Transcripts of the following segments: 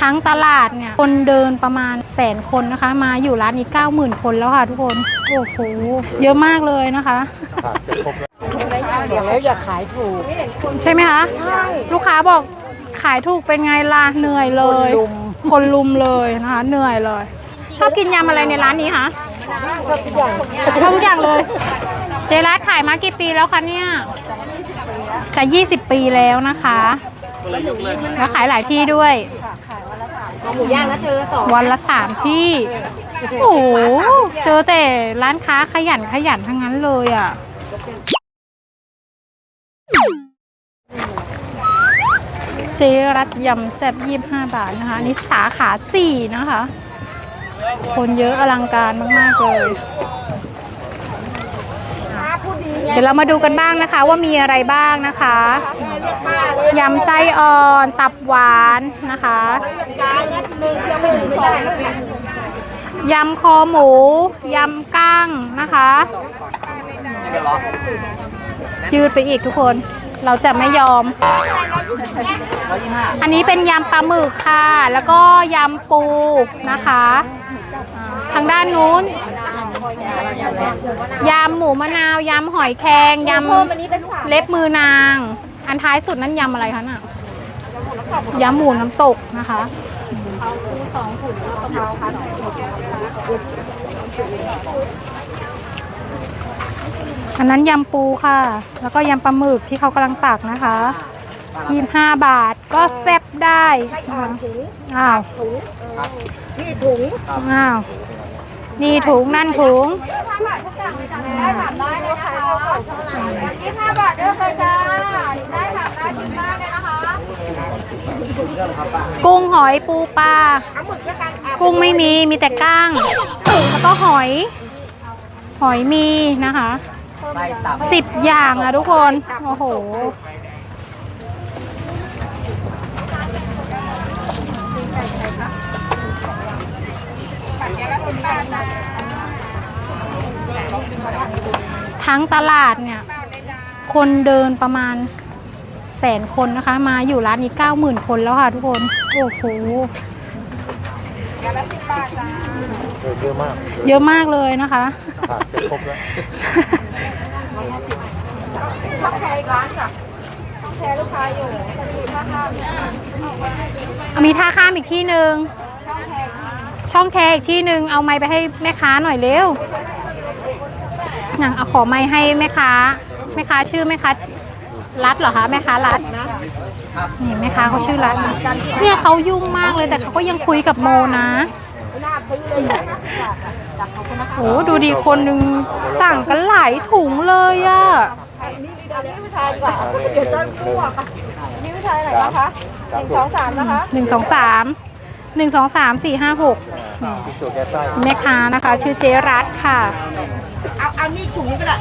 ทั้งตลาดเนี่ยคนเดินประมาณแสนคนนะคะ มาอยู่ร้านนี้ 90,000 คนแล้วค่ะทุกคน โอ้โห เยอะมากเลยนะคะ เดี๋ยวแล้วอย่าขายถูกใช่ไหมคะ ลูกค้าบอกขายถูกเป็นไงล่ะเหนื่อยเลย คนลุมเลยนะคะ เหนื่อยเลย ชอบกินยำอะไรในร้านนี้คะชอบทุกอย่างชอบทุกอย่างเลย เจรัสขายมากี่ปีแล้วคะเนี่ย จะ 20 ปีแล้วนะคะ แล้วขายหลายที่ด้วย หมูย่างนะเธอสองวันละสามที่ โอ้โหเจอแต่ร้านค้าขยันขยันทั้งนั้นเลยอะ เจรัตยำแซ่บยี่ห้าบาทนะคะอันนี่สาขาสี่นะคะ คนเยอะอลังการมาก ๆ เลย เดี๋ยวเรามาดูกันบ้างนะคะ ว่ามีอะไรบ้างนะคะยำไส้อ่อนตับหวานนะคะยำคอหมูยำก้างนะคะ ยืดไปอีกทุกคนเราจะไม่ยอม อันนี้เป็นยำปลาหมึกค่ะ แล้วก็ยำปูนะคะ ทางด้านนู้น ยำหมูมะนาว ยำหอยแครงยำเล็บมือนาง อันท้ายสุดนั้นยำอะไรคะน่ะยำหมูน้ำตกนะคะอันนั้นยำปูค่ะ แล้วก็ยำปลาหมึกที่เขากำลังตักนะคะยี่ห้าบาทก็แซ่บได้นะคะอ้าวนี่ถุงอ้าว นี่ถุงนั่นถุงได้ถามได้เลยนะคะยี่ห้าบาทเด้อเคยจ้าได้ถามได้ถึงบ้านเลยนะคะกุ้งหอยปูปลากุ้งไม่มีมีแต่ก้างแล้วก็หอย หอยมีนะคะสิบอย่างอะทุกคน โอ้โห ทั้งตลาดเนี่ย คนเดินประมาณแสนคนนะคะ มาอยู่ร้านนี้90,000คนแล้วค่ะทุกคน โอ้โหเยอะมาก เยอะมากเลยนะคะขาดจะครบแล้วช่องแชร์อีกร้านจ้ะช่องแชร์ลูกค้าอยู่พอดีถ้าข้ามเนี่ยมีท่าข้ามอีกที่หนึ่ง ช่องแชร์ที่ช่องแคร์อีกที่หนึ่งเอาไม้ไปให้แม่ค้าหน่อยเร็วน่ะเอาขอไม้ให้แม่ค้าแม่ค้าชื่อแม่ค้ารัดเหรอคะแม่ค้ารัดนี่แม่ค้าเขาชื่อรัดเนี่ยเขายุ่งมากเลยแต่เขาก็ยังคุยกับโมนะโอ้ดูดีคนหนึ่งสั่งกันหลายถุงเลยอะนี่ผู้ชายดีกว่าเดี๋ยวต้นคู่อะค่ะนี่ผู้ชายไหนนะคะหนึ่งสองสามนะคะหนึ่งสองสาม หนึ่งสองสามสี่ห้าหกแก้ไส้แม่ค้านะคะ ชื่อเจรัตค่ะเอาเอานี่ถุงนี้ก็ได้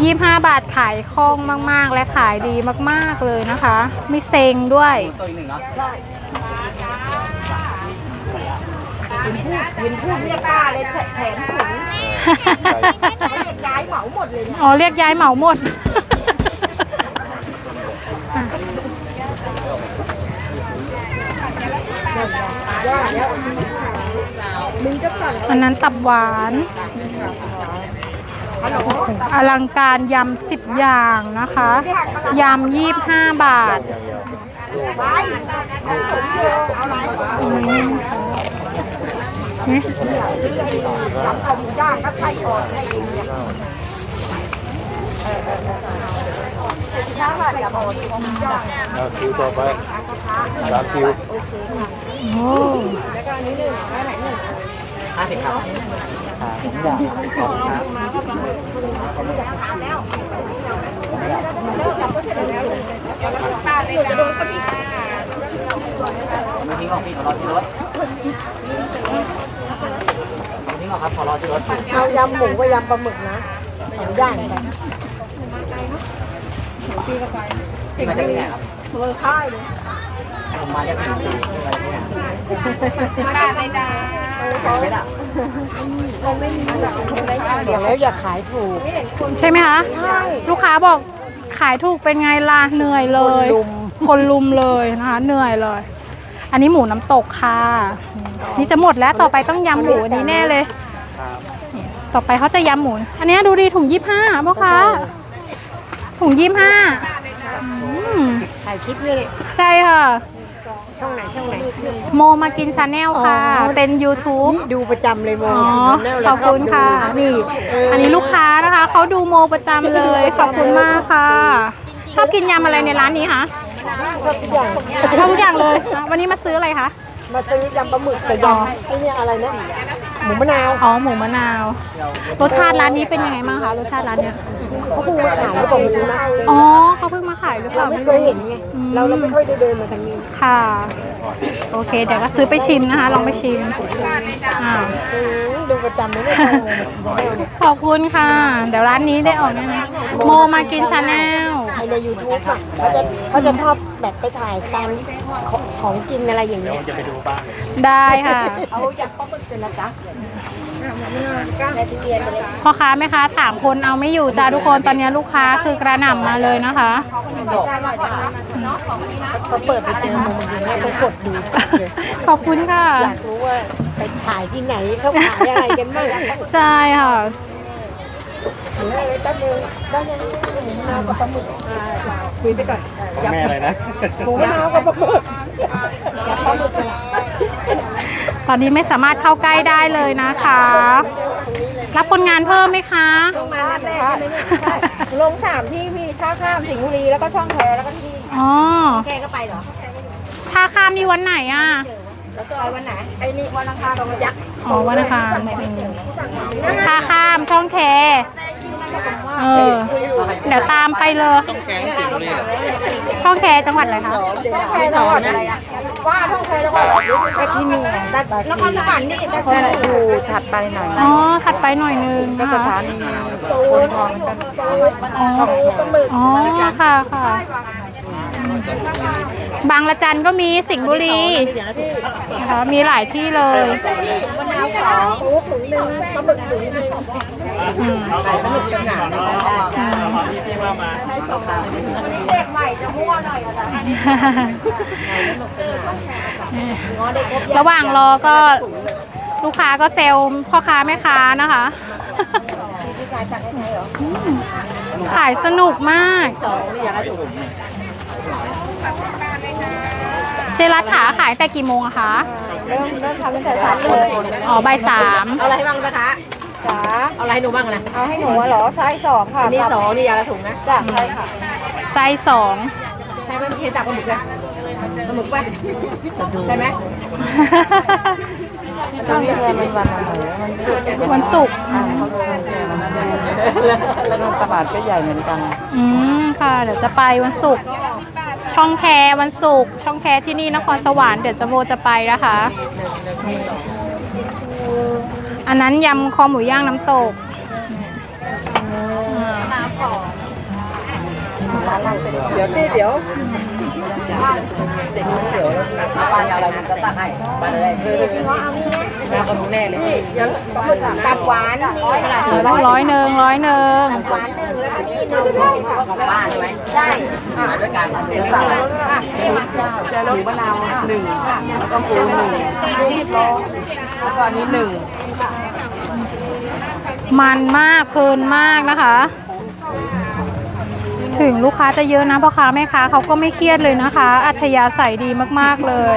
ยี่ห้าบาทขายคล่องมาก ๆ และขายดีมาก ๆ เลยนะคะ ไม่เซ็งด้วยยินพูดเรียกป้าเลยแถมถุงเขาเรียกย้ายเหมาหมดเลยเนี่ยอ๋อเรียกย้ายเหมาหมด อันนั้นตับหวาน อลังการยำสิบอย่างนะคะ ยำยี่ห้าบาทไปถุงเดียวเอาไห นนี่ทำเอาหมูย่างก็ไส้อ่อนให้ดูเนี่ยถ้าว่าจะบอกหมูย่างเอาคิวต่อไปสามคิวโอ้ทิ้งออกพี่ขอรอที่รถทิ้งออกครับขอรอที่รถเอายำหมูกับยำปลาหมึกนะหมูย่างกันพี่มาจากที่ไหนครับเมืองค่ายเลย ผมมาจากที่ไหนมาจากที่ไหนป้าไม่ได้ไม่ได้เดี๋ยวแล้วอย่าขายถูก ใช่ไหมคะ ใช่ ลูกค้าบอกขายถูกเป็นไงล่ะเหนื่อยเลยลุมคนลุมเลยนะคะเหนื่อยเลย อันนี้หมูน้ำตกค่ะ นี่จะหมดแล้วต่อไปต้องยำหมูอันนี้แน่เลย ต่อไปเขาจะยำหมู อันเนี้ยดูดีถุงยี่ห้าพ่อค้าถุงยี่ห้าถ่ายคลิปนี่ใช่ค่ะ ช่องไหนช่องไหนโมมากินชาแนลค่ะอ๋อเป็น YouTube ดูประจำเลยโมอ๋อแนวขอบคุณค่ะ นี่ อันนี้ลูกค้านะคะ เขาดูโมประจำเลย ขอบคุณมากค่ะ ชอบกินยำอะไรในร้านนี้คะชอบทุกอย่างชอบทุกอย่างเลย วันนี้มาซื้ออะไรคะ มาซื้อยำปลาหมึกกับยำไอ้เนี่ยอะไรนะหมูมะนาว อ๋อ หมูมะนาว รสชาติร้านนี้เป็นยังไงบ้างคะ รสชาติร้านเนี้ย เขาเพิ่งมาขายแล้วบอกไม่รู้นะอ๋อเขาเพิ่งมาขายหรือเปเราล่าไม่ไม่เคยรู้เห็นไงเราเราไม่ค่อยได้เดินมาทางนี้ค่ะ โอเค เดี๋ยวก็ซื้อไปชิมนะคะ ลองไปชิมอ่าอืมดูประจำไม่ได้เข้าเลยขอบคุณค่ะ เดี๋ยวร้านนี้ได้ออกแน่นะโมมากินชาแนลไอในยูทูบอะเขาจะเขาจะชอบแบบไปถ่ายตามของของกินอะไรอย่างเงี้ยจะไปดูบ้างได้ค่ะเอายำปลาหมึกเป็นละจ๊ะ พ่อค้าแม่ค้าถามคนเอาไม่อยู่จ้าทุกคนตอนนี้ลูกค้าคือกระหน่ำมาเลยนะคะเขาเปิดไปเจอมุมอย่างเงี้ยก็กดดูเลยขอบคุณค่ะ อยากรู้ว่าไปถ่ายที่ไหนเขาขายอะไรกันบ้างใช่ค่ะหรืออะไรก็นึงได้ยังหมูมะนาวกับปลาหมึกอ่าคุยไปก่อนแม่อะไรนะหมูมะนาวกับปลาหมึกยำปลาหมึก ตอนนี้ไม่สามารถเข้าใกล้ได้เลยนะคะ รับคนงานเพิ่มไหมคะมานัดแรกใช่ไหมนี่ใช่ลงสามที่พี่ท่าข้ามสิงห์บุรีแล้วก็ช่องแพแล้วก็ที่อ๋อ แกก็ไปเหรอท่าข้ามนี่วันไหนอะ แล้วก็ไปวันไหนไอ้นี่วันอังคารตรงยักษ์อ๋อวันอังคารท่าข้ามช่องแคเออ เดี๋ยวตามไปเลยช่องแคจังหวัดอะไรคะแพจังหวัดอะไรอะ ว่าช่องแพจังหวัดอะไรไปที่นี่แต่นครสวรรค์นี่แต่คนอยู่ถัดไปหน่อยอ๋อถัดไปหน่อยนึงนะคะคนทองกันอ๋ออ๋อค่ะค่ะ บางละจันก็มีสิงห์บุรีนะคะมีหลายที่เลยมะนาวสองหมูถุงหนึ่งปลาหมึกถุงหนึ่งอืมปลาหมึกเป็นหนาเด็กใหม่จะมั่วหน่อยอะระหว่างรอก็ลูกค้าก็เซลล์พ่อค้าแม่ค้านะคะ ขายสนุกมาก เจรัตขาขายแต่กี่โมงอะคะเริ่มเริ่มทำตั้งแต่สามโมงอ๋อบ่ายสามเอาอะไรให้บ้างนะคะจ๋าเอาอะไรให้หนูบ้างนะเอาให้หนูเหรอไซส์สองค่ะนี่สองนี่ยาละถุงนะจ้ะใช่ค่ะไซส์สองใช่ไหมพี่จับปลาหมึกเลยปลาหมึกป่ะใช่ไหมช่วงนี้มันวันอะไรมันสุดวันศุกร์แล้วก็ตลาดก็ใหญ่เหมือนกัน อืมค่ะ เดี๋ยวจะไปวันศุกร์ ช่องแควันศุกร์ช่องแคที่นี่นครสวรรค์เดี๋ยวจะโบจะไปนะคะ อันนั้นยำคอหมูย่างน้ำตกเดี๋ยวที่เดี๋ยวปลาอะไรมันจะตักให้ปลาอะไรคือเอาเอานี่นะ ปลาคนแน่เลยตับหวานนี่ร้อยหนึ่งร้อยหนึ่งตับหวานหนึ่งแล้วก็นี่หนึ่งป้าใช่ไหมใช่มาด้วยกันเดี๋ยวสั่งหมูมะนาวหนึ่งแล้วก็ปูหนึ่งแล้วก็อันนี้หนึ่งมันมากเพลินมากนะคะ ถึงลูกค้าจะเยอะนะพ่อค้าแม่ค้าเขาก็ไม่เครียดเลยนะคะ อัธยาศัยดีมากๆเลย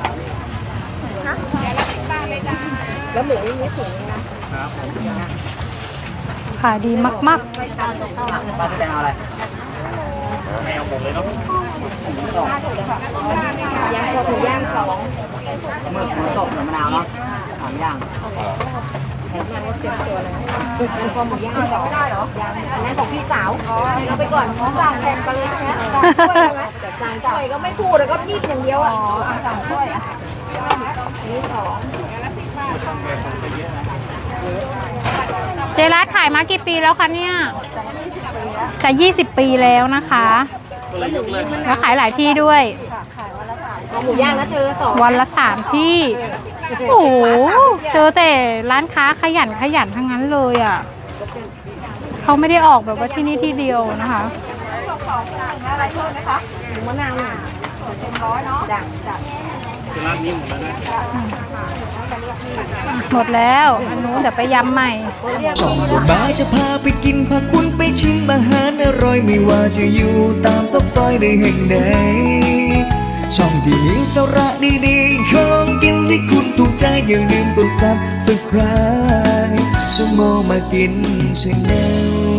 ญ้าตัดโคขายดีมากปลาที่เป็นเอาอะไรแมวหมดเลยเนาะย่างพอถูย่างสองหมึกหมูตบหมูมะนาวเนาะสามอย่างพอหมูย่างสองได้หรออันนั้นของพี่สาวให้เราไปก่อนของสั่งแทนกันเลยใช่ไหมสั่งถ้วยใช่ไหมสั่งถ้วยก็ไม่พูดแล้วก็ยิบอย่างเดียวอะสั่งถ้วย เจรัสขายมากี่ปีแล้วคะเนี่ยจะ 20 ปีแล้วนะคะแล้วขายหลายที่ด้วย หมูย่างนะเธอสองวันละสามที่ โอ้โห เจอแต่ร้านค้าขยันขยันทั้งนั้นเลยอะ เขาไม่ได้ออกแบบว่าที่นี่ที่เดียวนะคะหมูมะนาวหนึ่งร้อยเนาะจ้ะจ้ะ คือร้านนี้หมดแล้วนะหมดแล้วอันนู้นเดี๋ยวไปยำใหม่ ช่องบทบายจะพาไปกินพาคุณไปชิมอาหารอร่อยไม่ว่าจะอยู่ตามซอกซอยในแห่งใดช่องที่มีสาระดีๆของกินที่คุณถูกใจอย่าลืมกดซับสไคร b e ชั่วโมงมากินชาแนล